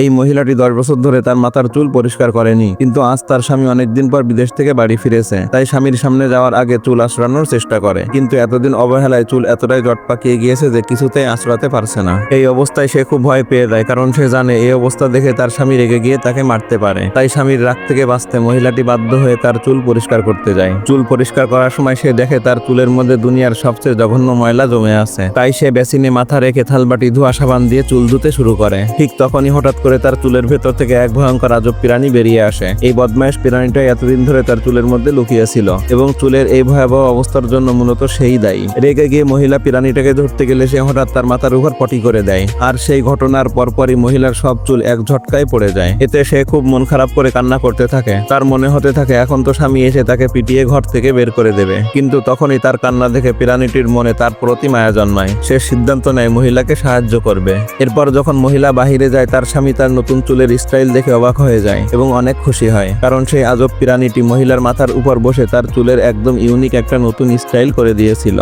এই মহিলাটি দশ বছর ধরে তার মাথার চুল পরিষ্কার করেনি, কিন্তু আজ তার স্বামী অনেকদিন পর বিদেশ থেকে বাড়ি ফিরেছে। তাই স্বামীর সামনে যাওয়ার আগে চুল আঁচড়ানোর চেষ্টা করে, কিন্তু এতদিন অবহেলায় চুল এতটাই জট পাকিয়ে গিয়েছে যে কিছুতেই আঁচড়াতে পারছে না। এই অবস্থায় সে খুব ভয় পেয়ে যায়, কারণ সে জানে এই অবস্থা দেখে তার স্বামী রেগে গিয়ে তাকে মারতে পারে। তাই স্বামীর রাগ থেকে বাঁচতে মহিলাটি বাধ্য হয়ে তার চুল পরিষ্কার করতে যায়। চুল পরিষ্কার করার সময় সে দেখে তার চুলের মধ্যে দুনিয়ার সবচেয়ে জঘন্য ময়লা জমে আছে। তাই সে বেসিনে মাথা রেখে থালবাটি ধোয়া সাবান দিয়ে চুল ধুতে শুরু করে। ঠিক তখনই হঠাৎ করে তার চুলের ভেতর থেকে এক ভয়ঙ্কর আজব প্রাণী বেরিয়ে আসে। এই বদমাইশ প্রাণীটা এতদিন ধরে তার চুলের মধ্যে লুকিয়ে ছিল এবং চুলের এই ভয়াবহ অবস্থার জন্য মূলত সেই দায়ী। রেগে গিয়ে মহিলা প্রাণীটাকে ধরতে গেলে সে হঠাৎ তার মাথার উপর পটি করে দেয়। আর সেই ঘটনার পরপরই মহিলার সব চুল এক ঝটকায় পড়ে যায়। এতে সে খুব মন খারাপ করে কান্না করতে থাকে। তার মনে হতে থাকে, এখন তো স্বামী এসে তাকে পিটিয়ে ঘর থেকে বের করে দেবে। কিন্তু তখনই তার কান্না দেখে প্রাণীটির মনে তার প্রতি মায়া জন্মায়। সে সিদ্ধান্ত নেয় মহিলাকে সাহায্য করবে। এরপর যখন মহিলা বাহিরে যায়, তার স্বামী তার নতুন চুলের স্টাইল দেখে অবাক হয়ে যায় এবং অনেক খুশি হয়। কারণ সেই আজব প্রাণীটি মহিলার মাথার উপর বসে তার চুলের একদম ইউনিক একটা নতুন স্টাইল করে দিয়েছিল।